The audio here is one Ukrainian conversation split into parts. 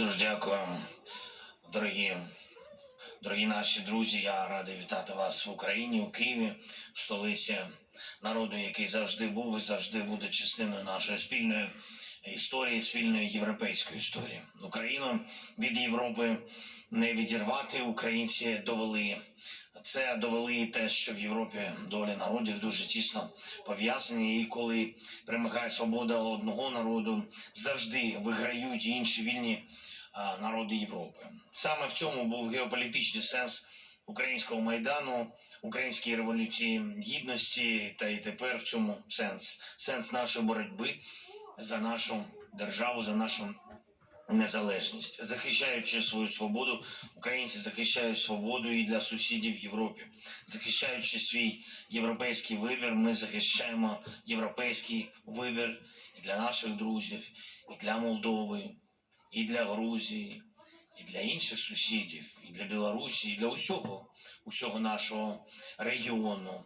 Дуже дякую, дорогі, дорогі наші друзі. Я радий вітати вас в Україні, у Києві, в столиці народу, який завжди був і завжди буде частиною нашої спільної історії, спільної європейської історії. Україну від Європи не відірвати. Українці довели це довели і те, що в Європі долі народів дуже тісно пов'язані. І коли перемагає свобода одного народу, завжди виграють інші вільні народи Європи. Саме в цьому був геополітичний сенс українського майдану, української революції гідності, та й тепер в цьому сенс. Сенс нашої боротьби за нашу державу, за нашу незалежність, захищаючи свою свободу, українці захищають свободу і для сусідів в Європі, захищаючи свій європейський вибір, ми захищаємо європейський вибір і для наших друзів, і для Молдови, і для Грузії, і для інших сусідів, і для Білорусі, і для усього, усього нашого регіону.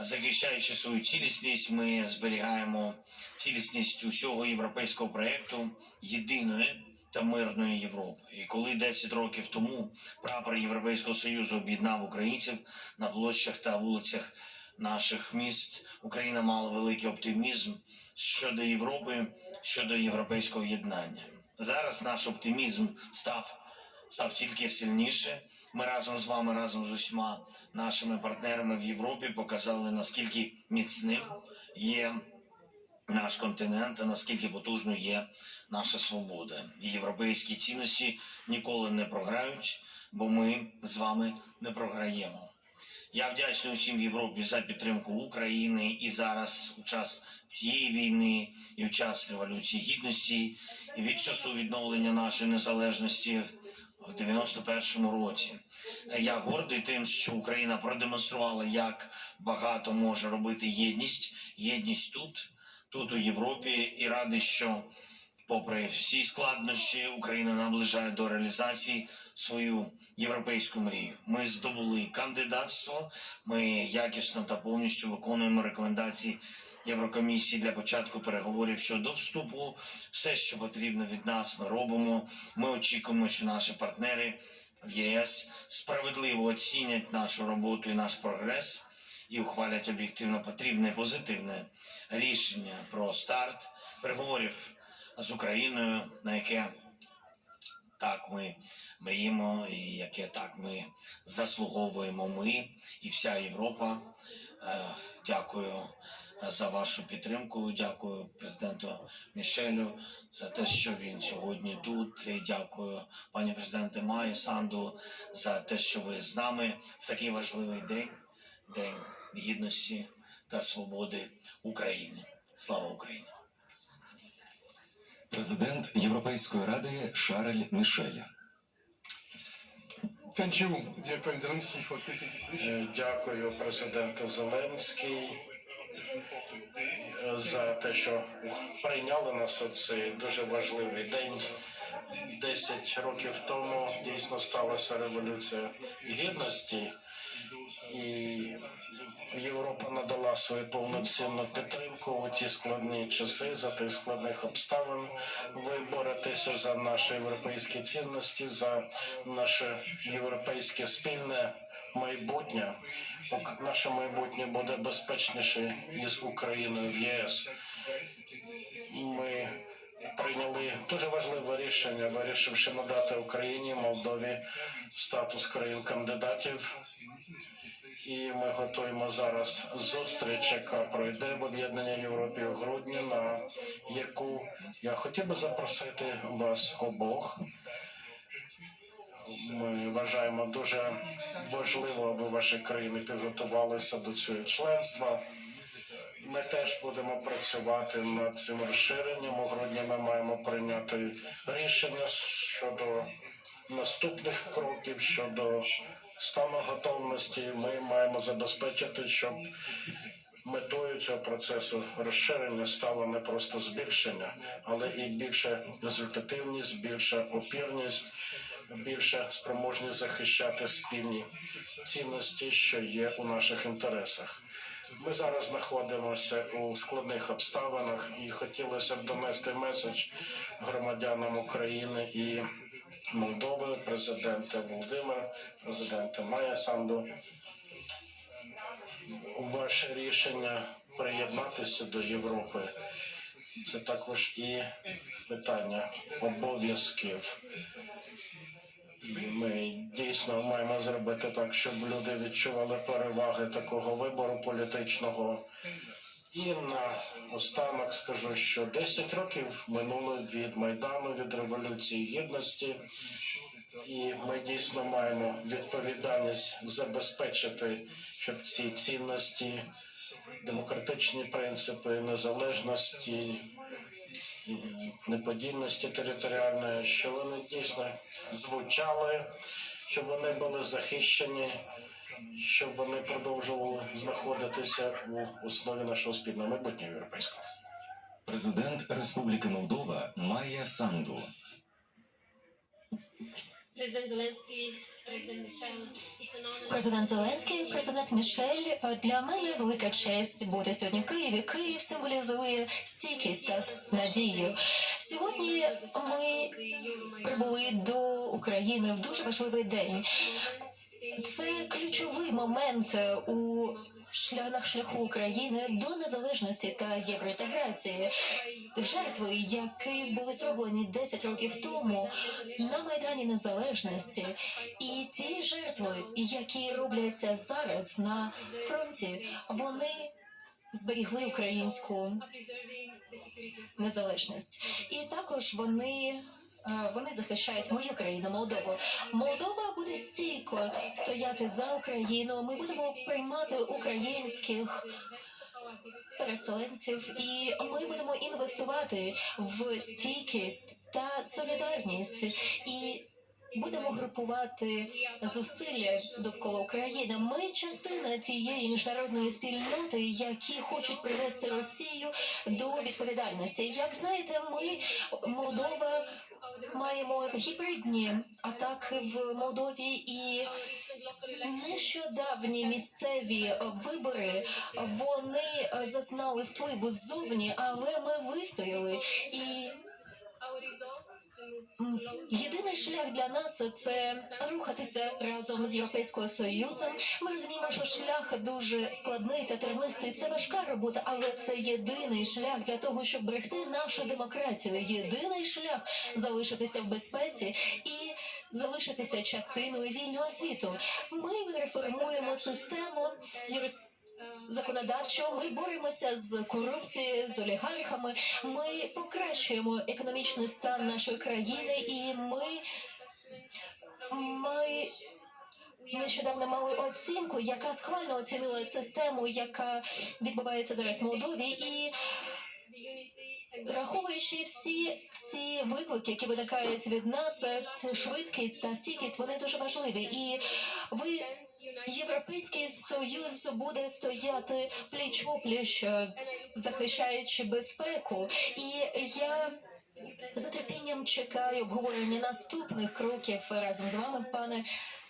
Захищаючи свою цілісність, ми зберігаємо цілісність усього європейського проєкту єдиної та мирної Європи. І коли 10 років тому прапор Європейського Союзу об'єднав українців на площах та вулицях наших міст, Україна мала великий оптимізм щодо Європи, щодо європейського єднання. Зараз наш оптимізм став, став тільки сильніше. Ми разом з вами, разом з усіма нашими партнерами в Європі показали, наскільки міцним є наш континент, а наскільки потужною є наша свобода. Європейські цінності ніколи не програють, бо ми з вами не програємо. Я вдячний усім в Європі за підтримку України і зараз, у час цієї війни, і у час революції гідності, від часу відновлення нашої незалежності в 91-му році. Я гордий тим, що Україна продемонструвала, як багато може робити єдність, єдність тут, тут у Європі, і радий, що попри всі складнощі, Україна наближає до реалізації свою європейську мрію. Ми здобули кандидатство. Ми якісно та повністю виконуємо рекомендації Єврокомісії для початку переговорів щодо вступу. Все, що потрібно від нас, ми робимо. Ми очікуємо, що наші партнери в ЄС справедливо оцінять нашу роботу і наш прогрес і ухвалять об'єктивно потрібне позитивне рішення про старт переговорів з Україною, на яке так ми мріємо, і яке так ми заслуговуємо. Ми і вся Європа. Е, Дякую за вашу підтримку. Дякую президенту Мішелю за те, що він сьогодні тут. І дякую пані президенте Майі Санду за те, що ви з нами в такий важливий день, день гідності та свободи України. Слава Україні! Президент Європейської ради Шарль Мішель. Thank you, dear President Zelensky, for taking this. Е, Дякую президенту Зеленський за те, що прийняли нас у цей дуже важливий день. Десять років тому дійсно сталася революція гідності, і Європа надала свою повноцінну підтримку у ті складні часи, за тих складних обставин. Ви боретеся за наші європейські цінності, за наше європейське спільне майбутнє. Наше майбутнє буде безпечніше із Україною в ЄС. Ми прийняли дуже важливе рішення, вирішивши надати Україні Молдові статус країн-кандидатів. І ми готуємо зараз зустріч, яка пройде в об'єднаній Європі у грудні, на яку я хотів би запросити вас обох. Ми вважаємо дуже важливо, аби ваші країни підготувалися до цього членства. Ми теж будемо працювати над цим розширенням. У грудні ми маємо прийняти рішення щодо наступних кроків, щодо стану готовності. Ми маємо забезпечити, щоб метою цього процесу розширення стало не просто збільшення, але і більша результативність, більша опірність, більша спроможність захищати спільні цінності, що є у наших інтересах. Ми зараз знаходимося у складних обставинах і хотілося б донести меседж громадянам України і Молдови, президента Володимир, президента Майя Санду. Ваше рішення приєднатися до Європи це також і питання обов'язків. Ми дійсно маємо зробити так, щоб люди відчували переваги такого вибору політичного. І на останок скажу, що 10 років минуло від Майдану, від Революції Гідності, і ми дійсно маємо відповідальність забезпечити, щоб ці цінності, демократичні принципи, незалежності, неподільності територіальної, що вони дійсно звучали, щоб вони були захищені, щоб вони продовжували знаходитися у основі нашого спільного майбутнього європейського. Президент Республіки Молдова Майя Санду. Президент Зеленський, президент Мішел. It's an honor. Президент Зеленський, президент Мішель. Для мене велика честь бути сьогодні в Києві. Київ символізує стійкість та надію. Сьогодні ми прибули до України в дуже важливий день. Це ключовий момент е, у шлянах шляху України до незалежності та євроінтеграції. Жертви, які були зроблені 10 років тому на майдані незалежності, і ті жертви, які робляться зараз на фронті, вони зберігли українську незалежність. І також вони, е, вони захищають мою країну, Молдову. Молдова буде стійко стояти за Україну. Ми будемо приймати українських переселенців, і ми будемо інвестувати в стійкість та солідарність і. Будемо групувати зусилля довкола України. Ми частина тієї міжнародної спільноти, які хочуть привести Росію до відповідальності. Як знаєте, ми Молдова маємо гібридні атаки в Молдові і нещодавні місцеві вибори вони зазнали впливу ззовні, але ми вистояли і. Єдиний шлях для нас це рухатися разом з Європейським Союзом. Ми розуміємо, що шлях дуже складний та тернистий. Це важка робота, але це єдиний шлях для того, щоб берегти нашу демократію. Єдиний шлях залишитися в безпеці і залишитися частиною вільного світу. Ми реформуємо систему юрис законодавчо. Ми боремося з корупцією, з олігархами. Ми покращуємо економічний стан нашої країни, і ми, ми нещодавно мали оцінку, яка схвально оцінила систему, яка відбувається зараз в Молдові, і Враховуючи всі ці виклики, які виникають від нас, це швидкість та стійкість, вони дуже важливі. І ви, Європейський Союз, буде стояти пліч опліч, захищаючи безпеку. І я з нетерпінням чекаю обговорення наступних кроків разом з вами, пане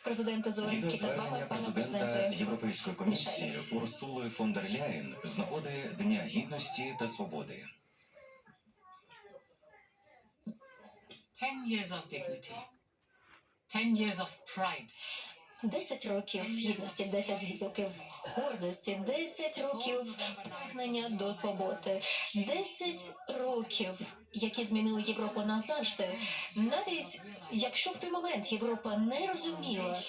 президенте Зеленський, та з вами, пане президента. Європейської комісії Урсули фон дер Ляєн з нагоди Дня гідності та свободи. 10 years of dignity, 10 years of pride, 10 років гідності, 10 років гордості, 10 років прагнення до свободи, 10 років, які змінили Європу назавжди. Навіть якщо в той момент Європа не розуміла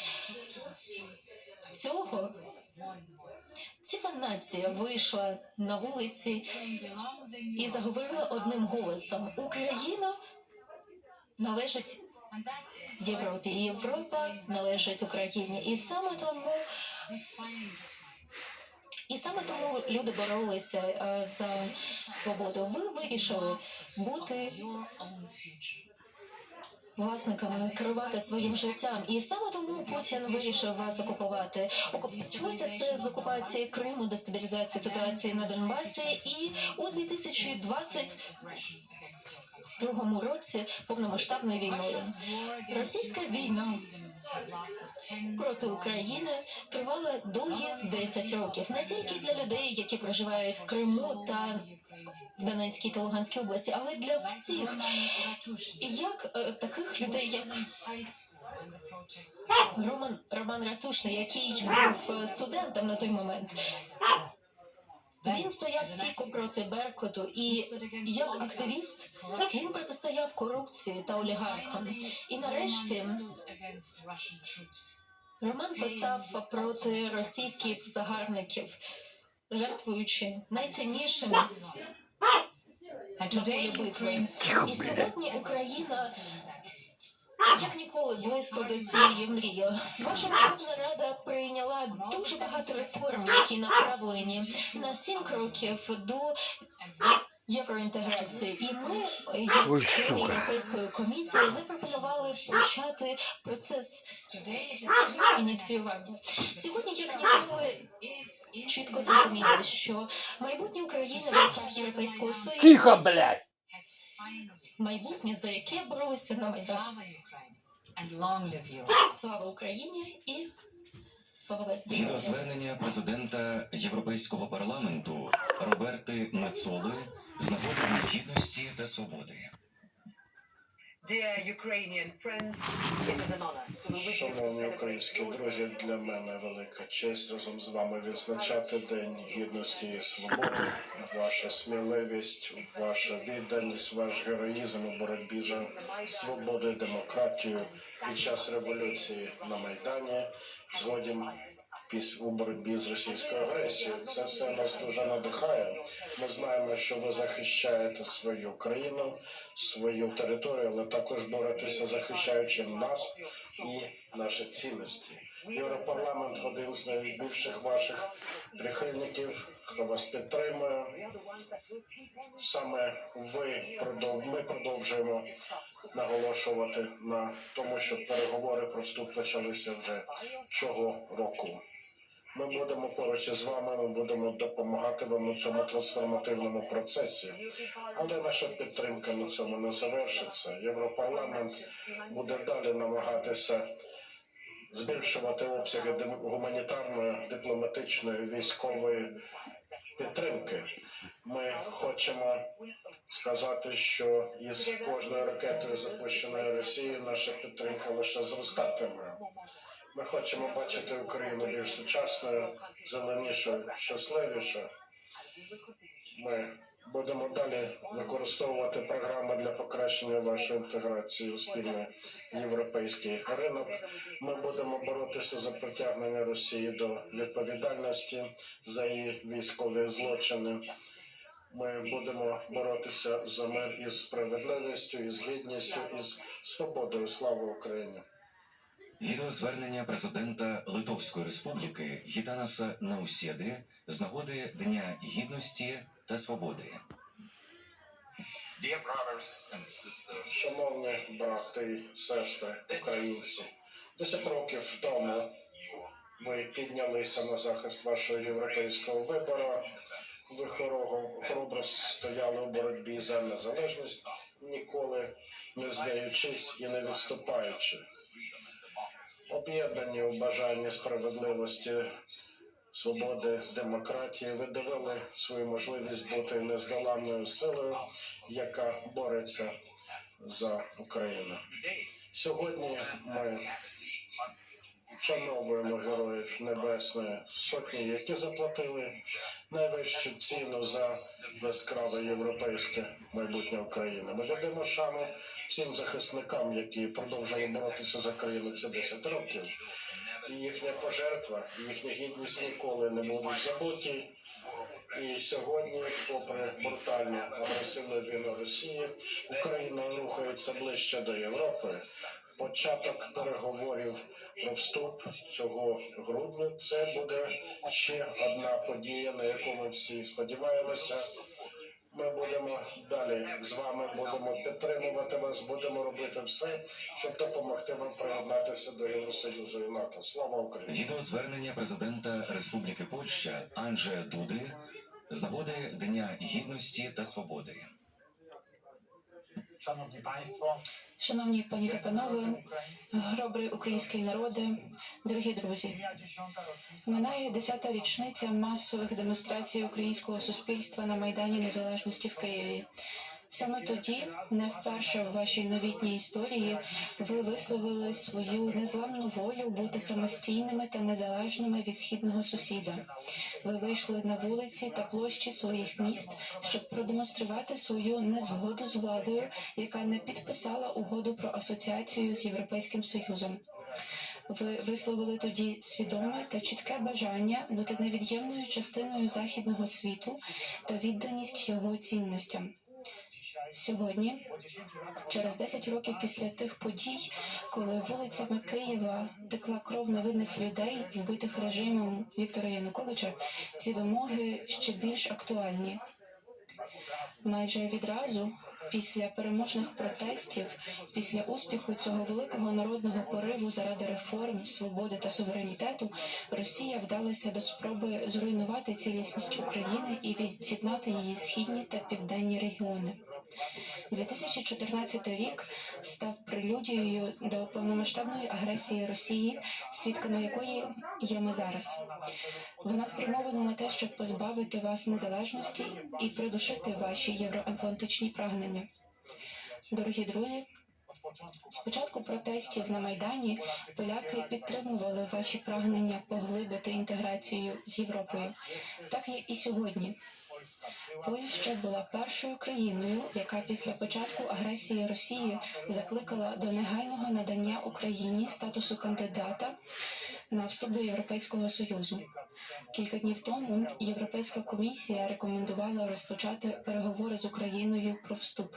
цього, ціла нація вийшла на вулиці і заговорила одним голосом: Україна належить Європі, Європа належить Україні. І саме тому. І саме тому люди боролися е, за свободу. Ви вирішили бути власниками, керувати своїм життям. І саме тому Путін вирішив вас окупувати. Окуп- Почалося це з окупації Криму, дестабілізації ситуації на Донбасі, і у 2022 Country. році повномасштабною війною. Російська війна has lasted 10 проти України тривала довгі 10 років. Не тільки для людей, які проживають в Криму та в Донецькій та Луганській області, але для всіх. І як е, таких людей, як Роман Роман Ратушний, який був студентом на той момент, він стояв стійко проти Беркуту, і як активіст він протистояв корупції та олігархам. І нарешті Роман постав проти російських загарбників, жертвуючи найціннішими на полі битви. І сьогодні Україна як ніколи близько до цієї мрії. Ваша Верховна Рада прийняла дуже багато реформ, які направлені на сім кроків до євроінтеграції. І ми, як члени Європейської комісії, запропонували почати процес ініціювання. Сьогодні, як ніколи, чітко зрозуміло, що майбутнє України в руках Європейського Союзу. Тихо, блядь! майбутнє, за яке боролися на Майдані. And long live Europe. Слава Україні і слава Україні. Відеозвернення президента Європейського парламенту Роберти Мецоли з нагоди гідності та свободи. Шановні українські друзі, для мене велика честь разом з вами відзначати День гідності і свободи. Ваша сміливість, ваша відданість, ваш героїзм у боротьбі за свободу і демократію під час революції на Майдані, згодом у боротьбі з російською агресією. Це все нас дуже надихає. Ми знаємо, що ви захищаєте свою країну, свою територію, але також боретеся захищаючи нас і наші цінності. Європарламент один з найбільших ваших прихильників, хто вас підтримує. Саме ви ми продовжуємо наголошувати на тому, що переговори про вступ почалися вже цього року. Ми будемо поруч із вами, ми будемо допомагати вам у цьому трансформативному процесі. Але наша підтримка на цьому не завершиться. Європарламент буде далі намагатися збільшувати обсяги гуманітарної, дипломатичної, військової підтримки. Ми хочемо сказати, що із кожною ракетою, запущеною Росією, наша підтримка лише зростатиме. Ми хочемо бачити Україну більш сучасною, зеленішою, щасливішою. Ми будемо далі використовувати програми для покращення вашої інтеграції у спільний європейський ринок. Ми будемо боротися за притягнення Росії до відповідальності за її військові злочини. Ми будемо боротися за мир із справедливістю, із гідністю, із свободою. Слава Україні! Відеозвернення президента Литовської Республіки Гітанаса Наусєди з нагоди Дня гідності та свободи. Шановні брати і сестри українці, десять років тому ви піднялися на захист вашого європейського вибору. Ви хоро- хоробро стояли у боротьбі за незалежність, ніколи не здаючись і не відступаючи. Об'єднані у бажанні справедливості, свободи, демократії, ви довели свою можливість бути нездоланною силою, яка бореться за Україну. Сьогодні ми вшановуємо героїв Небесної Сотні, які заплатили найвищу ціну за яскраве європейське майбутнє України. Ми ведемо шану всім захисникам, які продовжили боротися за країну ці 10 років. Їхня пожертва, їхня гідність ніколи не будуть забуті. І сьогодні, попри брутальну агресивну війну Росії, Україна рухається ближче до Європи. Початок переговорів про вступ цього грудня це буде ще одна подія, на яку ми всі сподіваємося. Ми будемо далі з вами, будемо підтримувати вас, будемо робити все, щоб допомогти вам приєднатися до Євросоюзу і НАТО. Слава Україні! Відеозвернення президента Республіки Польща Анджея Дуди з нагоди Дня гідності та свободи. Шановні Państwo, Шановні пані та панове, гробри український народи, дорогі друзі, минає десята річниця масових демонстрацій українського суспільства на Майдані Незалежності в Києві. Саме тоді, не вперше в вашій новітній історії, ви висловили свою незламну волю бути самостійними та незалежними від східного сусіда. Ви вийшли на вулиці та площі своїх міст, щоб продемонструвати свою незгоду з владою, яка не підписала угоду про асоціацію з Європейським Союзом. Ви висловили тоді свідоме та чітке бажання бути невід'ємною частиною західного світу та відданість його цінностям. Сьогодні, через 10 років після тих подій, коли вулицями Києва текла кров невинних людей, вбитих режимом Віктора Януковича, ці вимоги ще більш актуальні. Майже відразу, після переможних протестів, після успіху цього великого народного пориву заради реформ, свободи та суверенітету, Росія вдалася до спроби зруйнувати цілісність України і від'єднати її східні та південні регіони. 2014 рік став прелюдією до повномасштабної агресії Росії, свідками якої є ми зараз. Вона спрямована на те, щоб позбавити вас незалежності і придушити ваші євроатлантичні прагнення. Дорогі друзі, з початку протестів на Майдані поляки підтримували ваші прагнення поглибити інтеграцію з Європою. Так є і сьогодні. Польща була першою країною, яка після початку агресії Росії закликала до негайного надання Україні статусу кандидата на вступ до Європейського Союзу. Кілька днів тому Європейська комісія рекомендувала розпочати переговори з Україною про вступ.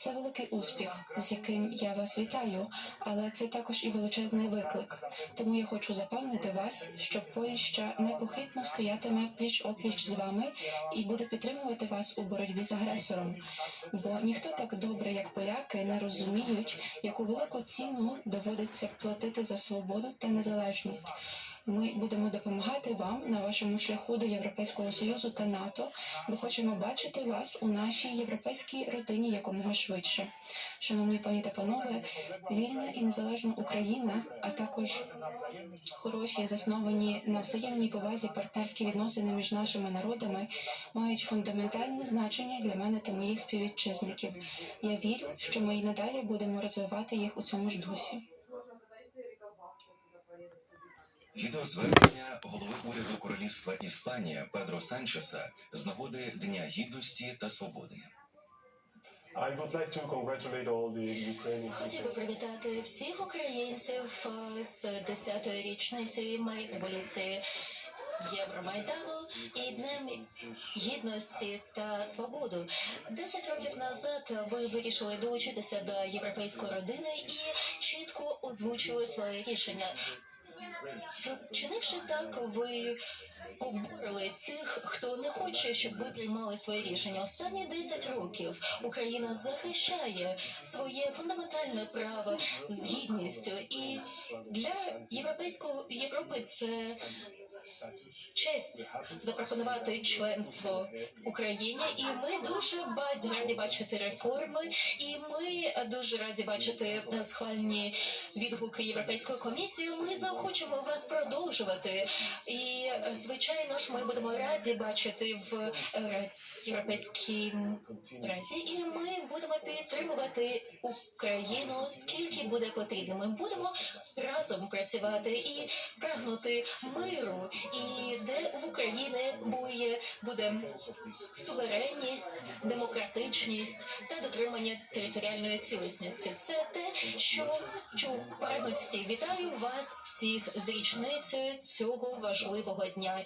Це великий успіх, з яким я вас вітаю, але це також і величезний виклик. Тому я хочу запевнити вас, що Польща непохитно стоятиме пліч опліч з вами і буде підтримувати вас у боротьбі з агресором. Бо ніхто так добре, як поляки, не розуміють, яку велику ціну доводиться платити за свободу та незалежність. Ми будемо допомагати вам на вашому шляху до Європейського Союзу та НАТО, бо хочемо бачити вас у нашій європейській родині якомога швидше. Шановні пані та панове, вільна і незалежна Україна, а також хороші, засновані на взаємній повазі партнерські відносини між нашими народами мають фундаментальне значення для мене та моїх співвітчизників. Я вірю, що ми й надалі будемо розвивати їх у цьому ж дусі. Відеозвернення голови уряду Королівства Іспанія Педро Санчеса з нагоди Дня Гідності та Свободи. I would like to congratulate all the Ukrainian Хотів би привітати всіх українців е, з 10-ї річницею революції Євромайдану і Днем гідності та свободу. Десять років назад ви вирішили долучитися до європейської родини і чітко озвучили своє рішення. Чинивши так, ви обурили тих, хто не хоче, щоб ви приймали своє рішення. Останні 10 років Україна захищає своє фундаментальне право з гідністю, і для європейського Європи це честь запропонувати членство Україні, і ми дуже раді бачити реформи, і ми дуже раді бачити схвальні відгуки Європейської комісії. Ми заохочемо вас продовжувати. І звичайно ж, ми будемо раді бачити в Європейській раді, і ми будемо підтримувати Україну скільки буде потрібно. Ми будемо разом працювати і прагнути миру, і де в Україні буде, буде суверенність, демократичність та дотримання територіальної цілісності. Це те, що чого прагнуть всі. Вітаю вас всіх з річницею цього важливого дня.